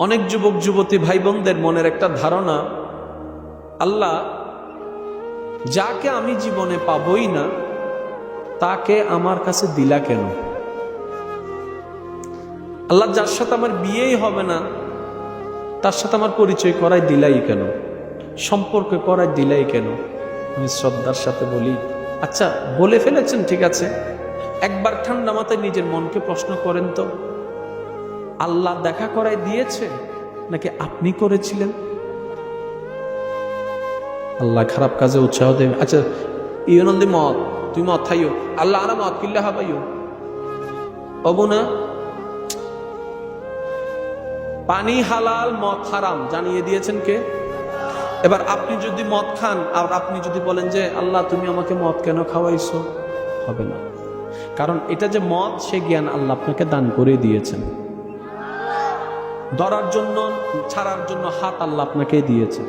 অনেক যুবক, যুবতী ভাই বোনদের মনের একটা ধারণা, আল্লাহ, যাকে আমি জীবনে পাবই না, তাকে আমার কাছে দিলা কেন? আল্লাহ যার সাথে আমার বিয়েই হবে না, তার সাথে আমার পরিচয় করাই দিলাই কেন? সম্পর্ক করাই দিলাই কেন? আমি শ্রদ্ধার সাথে বলি আচ্ছা বলে ফেলেছেন, ঠিক আছে। একবার ঠান্ডা মাথায় নিজের মনকে প্রশ্ন করেন তো। আল্লাহ দেখা করাই দিয়েছে? নাকি আপনি করেছিলেন? আল্লাহ খারাপ কাজে উৎসাহ দেবে আচ্ছা ইয়নন্দি মত তুই মত খাইও। আল্লাহ আরা মত কিল্লা হাবাইও। অবু না? পানি হালাল, মদ হারাম, জানিয়ে দিয়েছেন কে? এবার আপনি যদি মদ খান, আর আপনি যদি বলেন যে, আল্লাহ, তুমি আমাকে মদ কেন খাওয়াইছো? হবে না। কারণ এটা যে মদ, সে জ্ঞান আল্লাহ আপনাকে দান করে দিয়েছেন। ধরার জন্য ছাড়ার জন্য হাত আল্লাহ আপনাকে দিয়েছেন